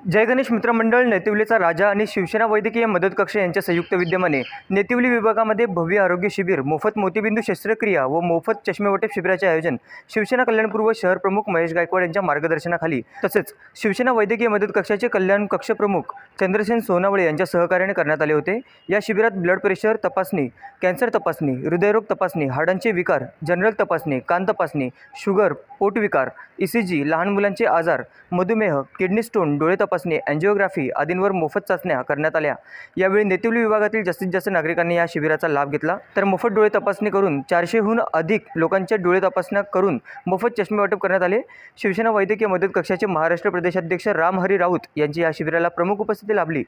जय गणेश मित्रमंडळ नेतिवलीचा राजा आणि शिवसेना वैद्यकीय मदत कक्ष यांच्या संयुक्त विद्यमाने नेतिवली विभागामध्ये भव्य आरोग्य शिबिर मोफत मोतीबिंदू शस्त्रक्रिया व मोफत चष्मेवटे शिबिराचे आयोजन शिवसेना कल्याणपूर्व शहर प्रमुख महेश गायकवाड यांच्या मार्गदर्शनाखाली तसेच शिवसेना वैद्यकीय मदत कक्षाचे कल्याण कक्ष प्रमुख चंद्रसेन सोनावळे यांच्या सहकार्याने करण्यात आले होते. या शिबिरात ब्लड प्रेशर तपासणी कॅन्सर तपासणी हृदयरोग तपासणी हाडांचे विकार जनरल तपासणी कान तपासणी शुगर पोटविकार ई सी जी लहान मुलांचे आजार मधुमेह किडनी स्टोन डोळे तपासणी अँजिओग्राफी आदींवर मोफत चाचण्या करण्यात आल्या. यावेळी नेतिवली विभागातील जास्तीत जास्त नागरिकांनी या शिबिराचा लाभ घेतला. तर मोफत डोळे तपासणी करून चारशेहून अधिक लोकांच्या डोळे तपासण्या करून मोफत चष्मे वाटप करण्यात आले. शिवसेना वैद्यकीय मदत कक्षाचे महाराष्ट्र प्रदेशाध्यक्ष रामहरी राऊत यांची या शिबिराला प्रमुख उपस्थिती लाभली.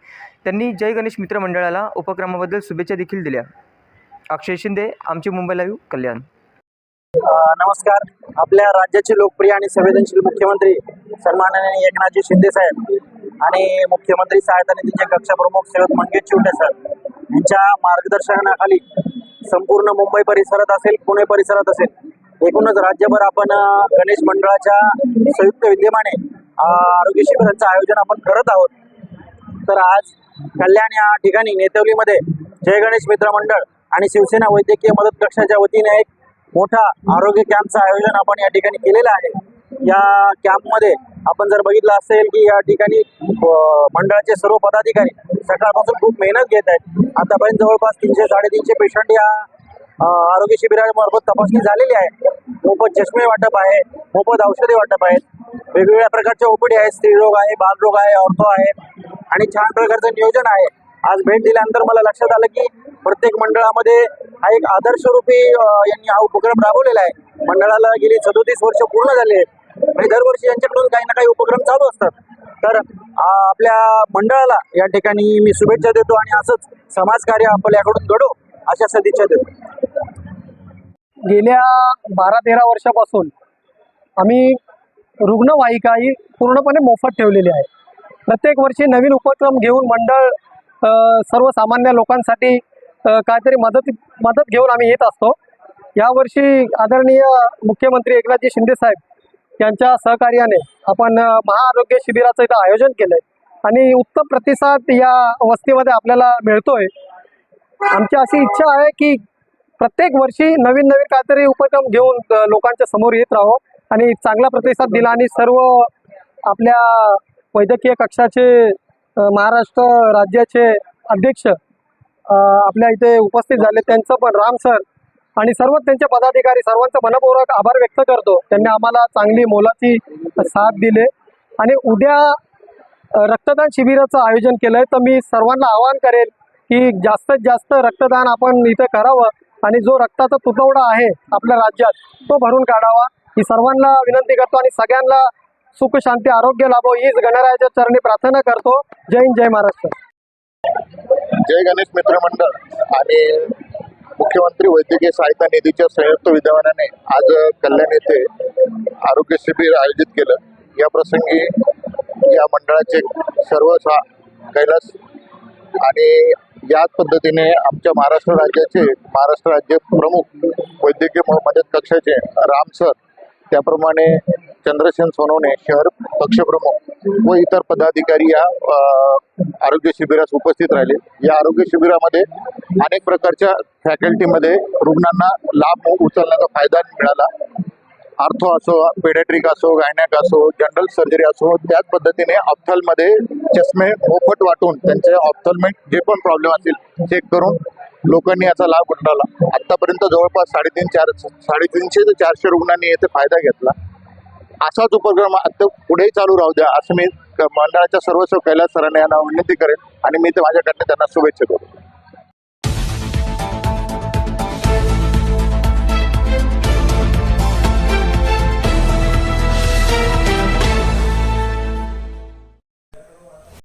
त्यांनी जय गणेश मित्र मंडळाला उपक्रमाबद्दल शुभेच्छा देखील दिल्या. अक्षय शिंदे आमचे मुंबई लाईव्ह कल्याण. नमस्कार. आपल्या राज्याचे लोकप्रिय आणि संवेदनशील मुख्यमंत्री सन्माननीय एकनाथजी शिंदे साहेब आणि मुख्यमंत्री सहायता निधीचे कक्षाप्रमुख सैयद मंगेश चिवटे सर यांच्या मार्गदर्शनाखाली संपूर्ण मुंबई परिसरात असेल पुणे परिसरात असेल एकूणच राज्यभर आपण गणेश मंडळाच्या संयुक्त विद्यमाने आरोग्य शिबिरांचं आयोजन आपण करत आहोत. तर आज कल्याण या ठिकाणी नेतवलीमध्ये जय गणेश मित्र मंडळ आणि शिवसेना वैद्यकीय मदत कक्षाच्या वतीने एक मोठा आरोग्य कॅम्पचं आयोजन आपण या ठिकाणी केलेलं आहे. या कॅम्पमध्ये आपण जर बघितलं असेल की या ठिकाणी मंडळाचे सर्व पदाधिकारी सकाळपासून खूप मेहनत घेत आहेत. आतापर्यंत जवळपास तीनशे साडेतीनशे पेशंट या आरोग्य शिबिरामार्फत तपासणी झालेली आहे. मोफत चष्मे वाटप आहे मोफत औषधे वाटप आहेत. वेगवेगळ्या प्रकारचे ओपीडी आहे स्त्रीरोग आहे बालरोग आहे ऑर्थो आहे आणि छान प्रकारचं नियोजन आहे. आज भेट दिल्यानंतर मला लक्षात आलं की प्रत्येक मंडळामध्ये हा एक आदर्शरूपी यांनी हा उपक्रम राबवलेला आहे. मंडळाला गेली सदोतीस वर्ष पूर्ण झाले म्हणजे आणि दरवर्षी यांच्याकडून काही ना काही उपक्रम चालू असतात. तर आपल्या मंडळाला या ठिकाणी मी शुभेच्छा देतो आणि असंच समाजकार्य आपल्याकडून घडो अशा सदिच्छा देतो. गेल्या बारा तेरा वर्षापासून आम्ही रुग्णवाहिका ही पूर्णपणे मोफत ठेवलेली आहे. प्रत्येक वर्षी नवीन उपक्रम घेऊन मंडळ सर्वसामान्य लोकांसाठी काहीतरी मदत मदत घेऊन आम्ही येत असतो. यावर्षी आदरणीय मुख्यमंत्री एकनाथजी शिंदे साहेब यांच्या सहकार्याने आपण महाआरोग्य शिबिराचं इथं आयोजन केलंय. आणि उत्तम प्रतिसाद या वस्तीमध्ये आपल्याला मिळतोय. आमची अशी इच्छा आहे की प्रत्येक वर्षी नवीन नवीन काहीतरी उपक्रम घेऊन लोकांच्या समोर येत राहो आणि चांगला प्रतिसाद दिला आणि सर्व आपल्या वैद्यकीय कक्षाचे महाराष्ट्र राज्याचे अध्यक्ष आपल्या इथे उपस्थित झाले. त्यांचं पण राम सर आणि सर्व त्यांचे पदाधिकारी सर्वांचा मनपूर्वक आभार व्यक्त करतो. त्यांनी आम्हाला चांगली मोलाची साथ दिले. आणि उद्या रक्तदान शिबिराचं आयोजन केलंय. तर मी सर्वांना आवाहन करेल की जास्तीत जास्त रक्तदान आपण इथे करावं. आणि जो रक्ताचा तुटवडा आहे आपल्या राज्यात तो भरून काढावा. ही सर्वांना विनंती करतो आणि सगळ्यांना सुख शांती आरोग्य लाभो. हीच गणरायाच्या चरणी प्रार्थना करतो. जय हिंद जय महाराष्ट्र. जय गणेश मित्रमंडळ आणि मुख्यमंत्री वैद्यकीय सहायता निधीच्या संयुक्त विद्यमानाने आज कल्याण येथे आरोग्य शिबिर आयोजित केलं. या प्रसंगी या मंडळाचे सर्व कैलास आणि याच पद्धतीने आमच्या महाराष्ट्र राज्याचे महाराष्ट्र राज्य प्रमुख वैद्यकीय म- मदत कक्षाचे राम सर त्याप्रमाणे चंद्रसेन सोनवणे शहर पक्षप्रमुख व इतर पदाधिकारी या आरोग्य शिबिरास उपस्थित राहिले. या आरोग्य शिबिरामध्ये अनेक प्रकारच्या फॅकल्टीमध्ये रुग्णांना लाभ उचलण्याचा फायदा मिळाला. आर्थो असो पेडेट्रिक असो गायनॅक असो जनरल सर्जरी असो त्याच पद्धतीने ऑप्थलमध्ये चष्मे मोफत वाटून त्यांचे ऑप्थलमेट जे पण प्रॉब्लेम असतील चेक करून लोकांनी याचा लाभ उठवला. आतापर्यंत जवळपास साडेतीन चार साडेतीनशे ते चारशे रुग्णांनी याचा फायदा घेतला. असाच उपक्रम आता पुढेही चालू राहू द्या असं मी मंडळाच्या सर्व कैलास सरांना यांना विनंती करेन आणि मी ते माझ्याकडनं त्यांना शुभेच्छा करतो